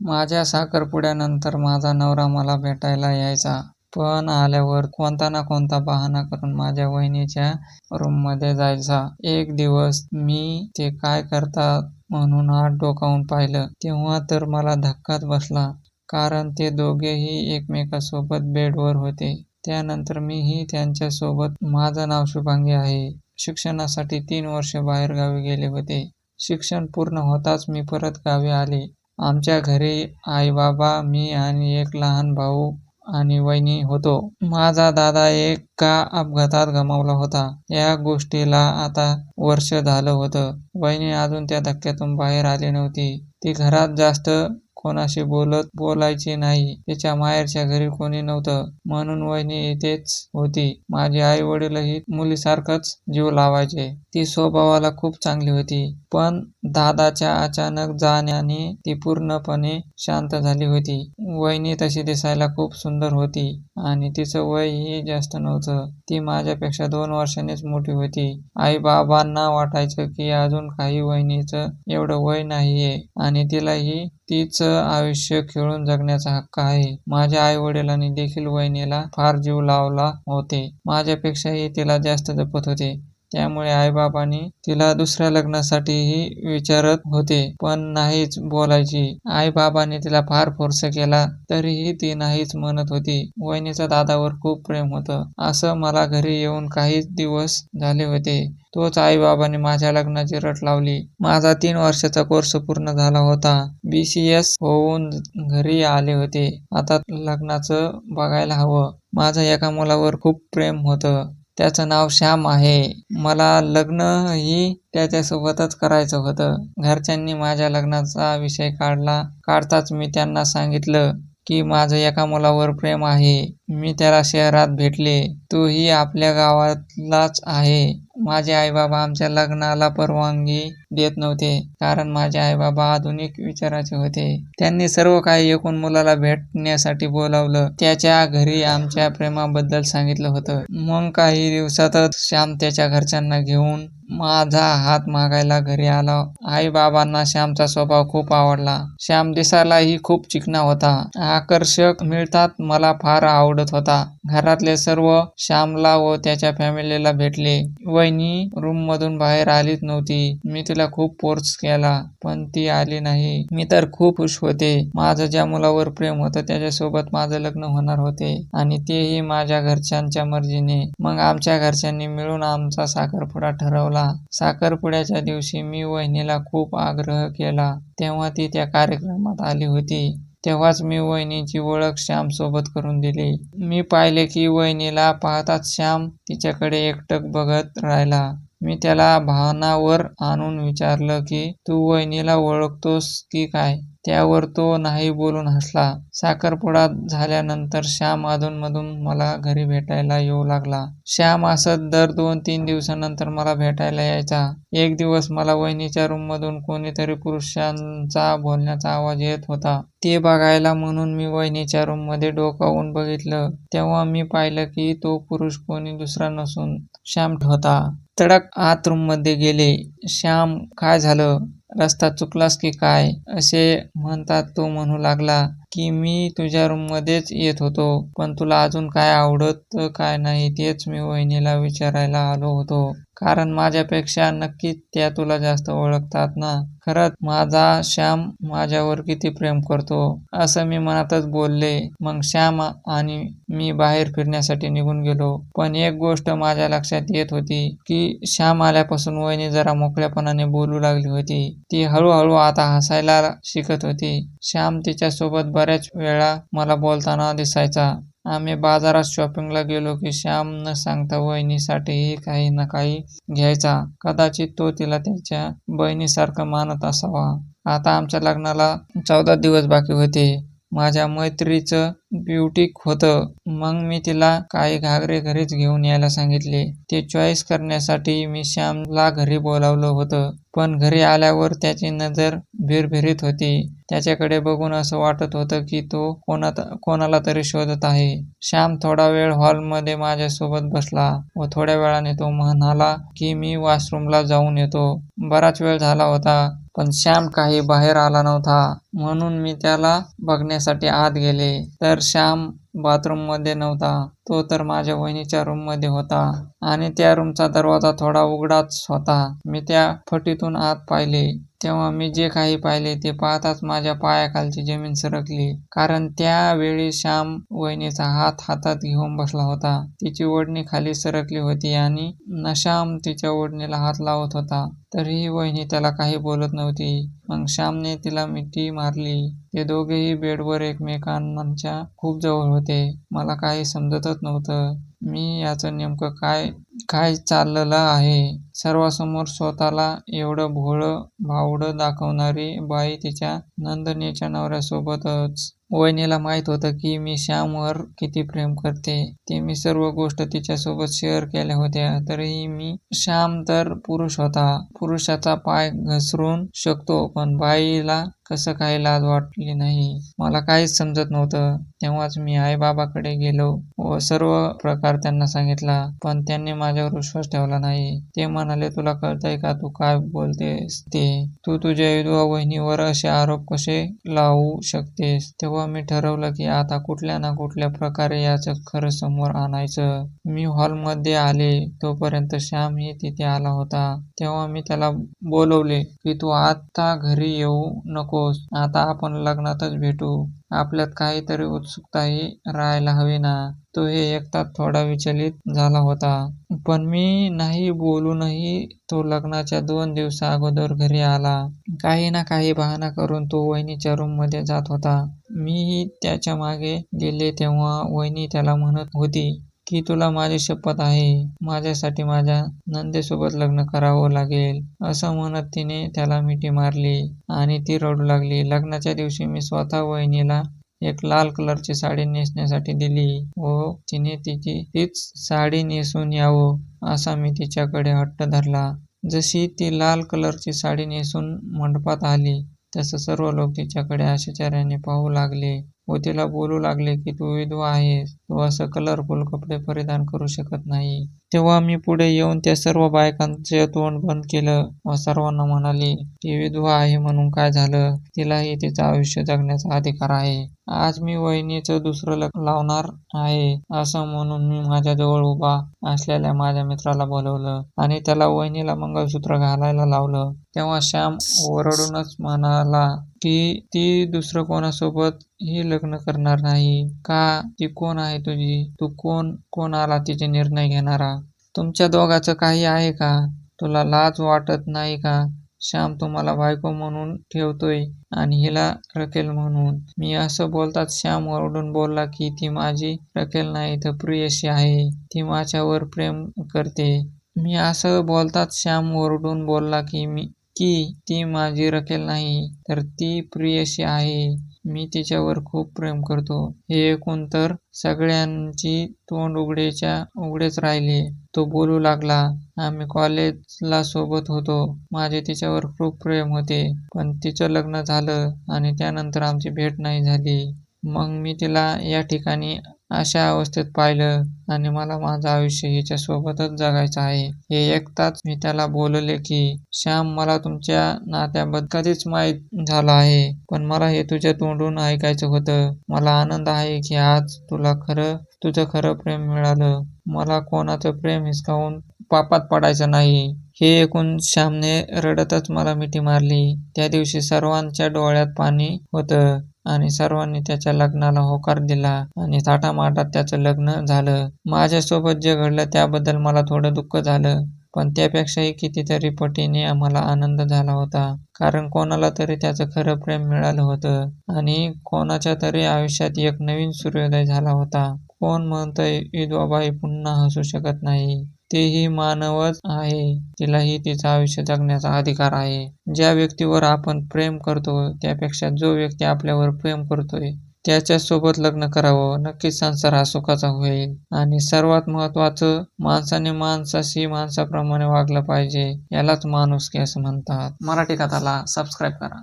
माझ्या साखरपुड्यानंतर माझा नवरा मला भेटायला यायचा. पण आल्यावर कोणता ना कोणता बहाणा करून माझ्या वहिनीच्या रूममध्ये जायचा. एक दिवस मी ते काय करतात म्हणून हात डोकावून पाहिलं तेव्हा तर मला धक्काच बसला. कारण ते दोघेही एकमेकांसोबत बेडवर होते. त्यानंतर मीही त्यांच्यासोबत. माझं नाव शुभांगी आहे. शिक्षणासाठी तीन वर्षे बाहेरगावी गेले होते. शिक्षण पूर्ण होताच मी परत गावी आले. आमच्या घरी आई-बाबा, मी आणि एक लहान भाऊ आणि वहिनी होतो. माझा दादा एका अपघातात गमावला होता. या गोष्टीला आता वर्ष झालं होतं. वहिनी अजून त्या धक्क्यातून बाहेर आली नव्हती. ती घरात जास्त कोणाशी बोलत बोलायची नाही. तिच्या माहेरच्या घरी कोणी नव्हतं म्हणून वहिनी इथेच होती. माझे आई-वडीलही मुलीसारखंच जीव लावायचे. ती स्वभावाला खूप चांगली होती. पण दादाच्या अचानक जाण्याने ती पूर्णपणे शांत झाली होती. वहिनी तशी दिसायला खूप सुंदर होती आणि तिचं वयही जास्त नव्हतं. ती माझ्यापेक्षा दोन वर्षांनीच मोठी होती. आई-बाबांना वाटायचं की अजून काही वहिनीचं एवढं वय नाहीये आणि तिलाही तिचं आयुष्य खेळून जगण्याचा हक्क आहे. माझ्या आई-वडिलांनी देखील वहिनीला फार जीव लावला होते. माझ्यापेक्षाही तिला जास्त जपत होते. त्यामुळे आईबाबांनी तिला दुसऱ्या लग्नासाठीही विचारत होते. पण नाहीच बोलायची. आई-बाबांनी तिला फार फोर्स केला तरीही ती नाहीच म्हणत होती. वहिनीचा दादावर खूप प्रेम होतं. असं मला घरी येऊन काहीच दिवस झाले होते. तोच आई-बाबांनी माझ्या लग्नाची रट लावली. माझा तीन वर्षाचा कोर्स पूर्ण झाला होता. बी. सी. एस. होऊन घरी आले होते. आता लग्नाचं बघायला हवं. माझं एका मुलावर खूप प्रेम होतं. त्याचं नाव श्याम आहे. मला लग्नही त्याच्यासोबतच करायचं होतं. घरच्यांनी माझ्या लग्नाचा विषय काढला काढताच मी त्यांना सांगितलं की माझं एका मुलावर प्रेम आहे. मी त्याला शहरात भेटले. तोही आपल्या गावातलाच आहे. माझे आई-बाबा आमच्या लग्नाला परवानगी देत नव्हते. कारण माझे आई-बाबा आधुनिक विचाराचे होते. त्यांनी सर्व काही एकूण मुलाला भेटण्यासाठी बोलावलं. त्याच्या घरी आमच्या प्रेमाबद्दल सांगितलं होतं. मग काही दिवसातच श्याम त्याच्या घरच्यांना घेऊन माझा हात मागायला घरी आला. आई-बाबांना श्यामचा स्वभाव खूप आवडला. श्याम दिसायलाही खूप चिकना होता. आकर्षक. मिळतात मला फार आवडत होता. घरातले सर्व श्यामला व त्याच्या फॅमिलीला भेटले. वहिनी रूममधून बाहेर आलीच नव्हती. मी तिला खूप फोर्स केला पण ती आली नाही. मी तर खूप खुश होते. माझं ज्या मुलावर प्रेम होतं त्याच्यासोबत माझं लग्न होणार होते आणि तेही माझ्या घरच्यांच्या मर्जीने. मग आमच्या घरच्यांनी मिळून आमचा साखरपुडा ठरवला. साखरपुड्याच्या दिवशी मी वहिनीला खूप आग्रह केला तेव्हा ती त्या कार्यक्रमात आली होती. तेव्हाच मी वहिनीची ओळख श्यामसोबत करून दिली. मी पाहिले की वहिनीला पाहताच श्याम तिच्याकडे एकटक बघत राहिला. मी त्याला भावनावर आणून विचारलं की तू वहिनीला ओळखतोस की काय? त्यावर तो नाही बोलून हसला. साखरपुडा झाल्यानंतर श्याम अधूनमधून मला घरी भेटायला येऊ लागला. श्याम असत दर दोन-तीन दिवसानंतर मला भेटायला यायचा. एक दिवस मला वहिनीच्या रूममधून कोणीतरी पुरुषांचा बोलण्याचा आवाज येत होता. ते बघायला म्हणून मी वहिनीच्या रूममध्ये डोकावून बघितलं तेव्हा मी पाहिलं की तो पुरुष कोणी दुसरा नसून श्याम होता. तडक आत रूममध्ये गेले. श्याम काय झालं? रस्ता चुकलास की काय? असे म्हणतात तो म्हणू लागला की मी तुझ्या रूममध्येच येत होतो. पण तुला अजून काय आवडत काय नाही तेच मी वहिनीला विचारायला आलो होतो. कारण माझ्यापेक्षा नक्कीच त्या तुला जास्त ओळखतात ना? खरंच माझा श्याम माझ्यावर किती प्रेम करतो असं मी मनातच बोलले. मग श्याम आणि मी बाहेर फिरण्यासाठी निघून गेलो. पण एक गोष्ट माझ्या लक्षात येत होती की श्याम आल्यापासून वहिनी जरा मोकळ्यापणाने बोलू लागली होती. ती हळूहळू आता हसायला शिकत होती. श्याम तिच्यासोबत बऱ्याच वेळा मला बोलताना दिसायचा. आम्ही बाजारात शॉपिंगला गेलो की श्याम न सांगता वहिनीसाठीही काही ना काही घ्यायचा. कदाचित तो तिला त्याच्या बहिणीसारखं मानत असावा. आता आमच्या लग्नाला चौदा दिवस बाकी होते. माझ्या मैत्रीचं ब्युटीक होतं. मग मी तिला काही घागरे घरीच घेऊन यायला सांगितले. ते चॉईस करण्यासाठी मी श्यामला घरी बोलावलं होतं. पण घरी आल्यावर त्याची नजर भिरभिरीत होती. त्याच्याकडे बघून असं वाटत होतं की तो कोणात कोणाला तरी शोधत आहे. श्याम थोडा वेळ हॉलमध्ये माझ्यासोबत बसला व थोड्या वेळाने तो म्हणाला की मी वॉशरूमला जाऊन येतो. बराच वेळ झाला होता पण श्याम काही बाहेर आला नव्हता. म्हणून मी त्याला बघण्यासाठी आत गेले. तर श्याम बाथरूममध्ये नव्हता. तो तर माझ्या वहिनीच्या रूममध्ये होता. आणि त्या रूमचा दरवाजा थोडा उघडाच होता. मी त्या फटीतून आत पाहिले. तेव्हा मी जे काही पाहिले ते पाहताच माझ्या पायाखालची जमीन सरकली. कारण त्यावेळी श्याम वहिनीचा हात हातात घेऊन बसला होता. तिची ओढणी खाली सरकली होती आणि नश्याम तिच्या ओढणीला हात लावत होता. तरीही वहिनी त्याला काही बोलत नव्हती. मग श्यामने तिला मिठी मारली. ते दोघेही बेडवर एकमेकांच्या खूप जवळ होते. मला काही समजतच नव्हतं. मी याचं नेमकं काय काय चाललेलं आहे? सर्वांसमोर स्वतःला एवढं भोळं भावडं दाखवणारी बाई तिच्या नंदनीच्या नवऱ्यासोबतच. वहिनीला माहीत होतं की मी श्यामवर किती प्रेम करते. ते मी सर्व गोष्ट तिच्यासोबत शेअर केल्या होत्या. तरीही मी श्याम तर पुरुष होता. पुरुषाचा पाय घसरून शकतो पण बाईला कसं काही लाज वाटली नाही. मला काहीच समजत नव्हतं. तेव्हाच मी आई बाबाकडे गेलो व सर्व प्रकार त्यांना सांगितला पण त्यांनी माझ्यावर विश्वास ठेवला नाही. ते म्हणाले तुला कळतंय का तू काय बोलतेस ते? तू तुझ्या विधवा वहिनीवर असे आरोप कसे लावू शकतेस? तेव्हा मी ठरवलं की आता कुठल्या ना कुठल्या प्रकारे याचं खरं समोर आणायचं. मी हॉलमध्ये आले तोपर्यंत श्याम ही तिथे आला होता. तेव्हा मी त्याला बोलवले की तू आता घरी येऊ नकोस. आता आपण लग्नातच भेटू. आपल्यात काहीतरी उत्सुकताही राहायला हवी ना. तो हे ऐकतात थोडा विचलित झाला होता. पण मी नाही बोलूनही तो लग्नाच्या दोन दिवसा अगोदर घरी आला. काही ना काही बहाणा करून तो वहिनीच्या रूममध्ये जात होता. मीही त्याच्यामागे गेले तेव्हा वहिनी त्याला म्हणत होती की तुला माझी शपथ आहे. माझ्यासाठी माझ्या नंदेसोबत लग्न करावं लागेल असं म्हणत तिने त्याला मिठी मारली आणि ती रडू लागली. लग्नाच्या दिवशी मी स्वतः वहिनीला एक लाल कलरची साडी नेसण्यासाठी दिली. व तिने तिची तीच साडी नेसून यावं असा मी तिच्याकडे हट्ट धरला. जशी ती लाल कलरची साडी नेसून मंडपात आली तसं सर्व लोक तिच्याकडे आश्चर्याने पाहू लागले व तिला बोलू लागले की तू विधवा आहेस. किंवा असं कलरफुल कपडे परिधान करू शकत नाही. तेव्हा मी पुढे येऊन त्या सर्व बायकांचे तोंड बंद केलं. व सर्वांना म्हणाली ती विधवा आहे म्हणून काय झालं? तिलाही तिचं आयुष्य जगण्याचा अधिकार आहे. आज मी वहिनीचं दुसरं लग लावणार आहे असं म्हणून मी माझ्याजवळ उभा असलेल्या माझ्या मित्राला बोलवलं आणि त्याला वहिनीला मंगळसूत्र घालायला लावलं. तेव्हा श्याम ओरडूनच म्हणाला की ती दुसरं कोणासोबत ही लग्न करणार नाही? का? ती कोण आहे? तुझी. तू कोण कोण आला तिचे निर्णय घेणारा? तुमच्या दोघाचं काही आहे का? तुला लाज वाटत नाही का? श्याम तुम्हाला बायको म्हणून ठेवतोय आणि हिला रकेल म्हणून. मी असं बोलताच श्याम ओरडून बोलला की ती माझी रकेल नाही तर प्रियशी आहे. ती माझ्यावर प्रेम करते. मी असं बोलताच श्याम ओरडून बोलला की मी की ती माझी रकेल नाही तर ती प्रियशी आहे. मी तिच्यावर खूप प्रेम करतो. हे ऐकून तर सगळ्यांची तोंड उघडेच्या उघडेच राहिले. तो बोलू लागला आम्ही कॉलेजला सोबत होतो. माझे तिच्यावर खूप प्रेम होते. पण तिचं लग्न झालं आणि त्यानंतर आमची भेट नाही झाली. मग मी तिला या ठिकाणी अशा अवस्थेत पाहिलं आणि मला माझं आयुष्य हिच्या सोबतच जगायचं आहे. हे ऐकताच मी त्याला बोलले की श्याम मला तुमच्या नात्याबद्दल कधीच माहीत झालं आहे पण मला हे तुझ्या तोंडून ऐकायचं होतं. मला आनंद आहे की आज तुला खरं तुझं खरं प्रेम मिळालं. मला कोणाचं प्रेम हिसकावून पापात पडायचं नाही. हे ऐकून श्यामने रडतच मला मिठी मारली. त्या दिवशी सर्वांच्या डोळ्यात पाणी होतं. आणि सर्वांनी त्याच्या लग्नाला होकार दिला आणि थाटामाटात त्याचं लग्न झालं. माझ्यासोबत जे घडलं त्याबद्दल मला थोडं दुःख झालं पण त्यापेक्षाही कितीतरी पटीने आम्हाला आनंद झाला होता. कारण कोणाला तरी त्याचं खरं प्रेम मिळालं होतं आणि कोणाच्या तरी आयुष्यात एक नवीन सूर्योदय झाला होता. कोण म्हणतंय ईदवाबाई पुन्हा हसू शकत नाही. तेही मानवच आहे. तिलाही तिचं आयुष्य जगण्याचा अधिकार आहे. ज्या व्यक्तीवर आपण प्रेम करतो त्यापेक्षा जो व्यक्ती आपल्यावर प्रेम करतोय त्याच्यासोबत लग्न करावं नक्कीच संसार हा सुखाचा होईल. आणि सर्वात महत्वाचं माणसाने माणसाशी माणसाप्रमाणे वागलं पाहिजे यालाच माणुसकी असं म्हणतात. मराठी कथाला सबस्क्राईब करा.